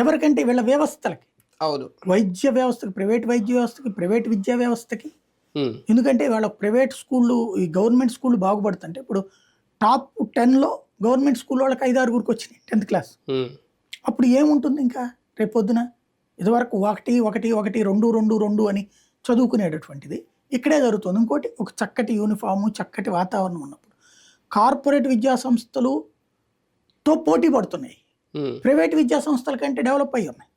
ఎవరికంటే వీళ్ళ వ్యవస్థలకి? అవును. వైద్య వ్యవస్థకి ప్రైవేట్ వైద్య వ్యవస్థకి ప్రైవేట్ విద్యా వ్యవస్థకి? ఎందుకంటే వాళ్ళ ప్రైవేట్ స్కూళ్ళు ఈ గవర్నమెంట్ స్కూళ్ళు బాగుపడుతుంటే ఇప్పుడు టాప్ టెన్లో గవర్నమెంట్ స్కూల్ వాళ్ళకి ఐదు ఆరుగురికి వచ్చినాయి టెన్త్ క్లాస్. అప్పుడు ఏముంటుంది ఇంకా? రేపు పొద్దున ఇదివరకు ఒకటి ఒకటి ఒకటి రెండు రెండు రెండు అని చదువుకునేటటువంటిది. ఇక్కడే జరుగుతుంది. ఇంకోటి ఒక చక్కటి యూనిఫాము చక్కటి వాతావరణం ఉన్నప్పుడు. కార్పొరేట్ విద్యా సంస్థలుతో పోటీ పడుతున్నాయి. ప్రైవేట్ విద్యా సంస్థల కంటే డెవలప్ అయ్యి ఉన్నాయి.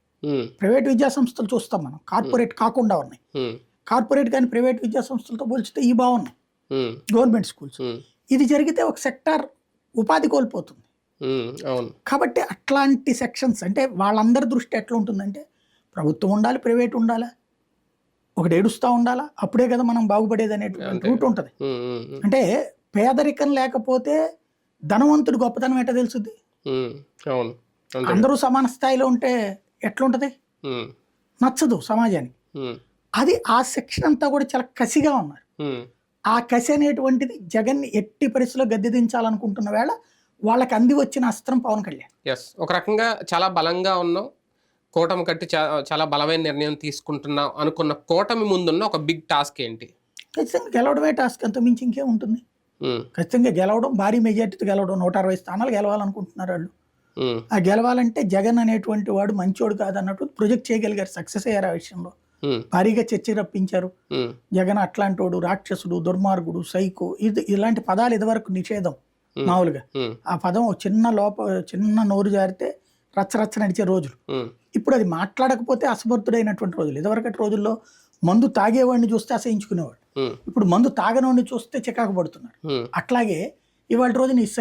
ప్రైవేట్ విద్యా సంస్థలు చూస్తాం మనం. కార్పొరేట్ కాకుండా ఉన్నాయి. కార్పొరేట్ కానీ ప్రైవేట్ విద్యా సంస్థలతో పోల్చితే ఈ బాగున్నాయి. Government schools. ఇది జరిగితే ఒక సెక్టార్ ఉపాధి కోల్పోతుంది. కాబట్టి అట్లాంటి సెక్షన్స్ అంటే వాళ్ళందరి దృష్టి ఎట్లా ఉంటుందంటే ప్రభుత్వం ఉండాలి ప్రైవేట్ ఉండాలా? ఒకటి ఏడుస్తూ ఉండాలా? అప్పుడే కదా మనం బాగుపడేది అనేటువంటి. రూట్ ఉంటుంది. అంటే పేదరికం లేకపోతే ధనవంతుడు గొప్పతనం ఎట్లా తెలుసుద్ది? అవును. అందరూ సమాన స్థాయిలో ఉంటే ఎట్లుంటది? నచ్చదు సమాజానికి. అది ఆ సెక్షన్ అంతా కూడా చాలా కసిగా ఉన్నారు. ఆ కసి అనేటువంటిది జగన్ని ఎట్టి పరిస్థితిలో గద్దె దించాలనుకుంటున్న వేళ వాళ్ళకి అంది వచ్చిన అస్త్రం పవన్ కళ్యాణ్. ఎస్ ఒక రకంగా చాలా బలంగా ఉన్నాం కూటమి కట్టి చాలా బలమైన నిర్ణయం తీసుకుంటున్నాం అనుకున్న కూటమి ముందున్న ఒక బిగ్ టాస్క్ ఏంటి? ఖచ్చితంగా గెలవడమే టాస్క్ అంత మించి ఇంకేం ఉంటుంది? ఖచ్చితంగా గెలవడం భారీ మెజార్టీతో గెలవడం నూట అరవై స్థానాలు గెలవాలనుకుంటున్నారు వాళ్ళు. ఆ గెలవాలంటే జగన్ అనేటువంటి వాడు మంచోడు కాదన్నట్టు ప్రొజెక్ట్ చేయగలిగారు సక్సెస్ అయ్యారు ఆ విషయంలో. భారీగా చర్చ రప్పించారు. జగన్ అట్లాంటోడు రాక్షసుడు దుర్మార్గుడు సైకో ఇది ఇలాంటి పదాలు ఇదివరకు నిషేధం. మామూలుగా. ఆ పదం చిన్న లోప చిన్న నోరు జారితే రచ్చరచ్చ నడిచే రోజులు. ఇప్పుడు అది మాట్లాడకపోతే అసమర్థుడైనటువంటి రోజులు. ఇదివరకటి రోజుల్లో మందు తాగేవాడిని చూస్తే అసహించుకునేవాడు. ఇప్పుడు మందు తాగనోడిని చూస్తే చికాకు పడుతున్నాడు. అట్లాగే ఇవాళ రోజున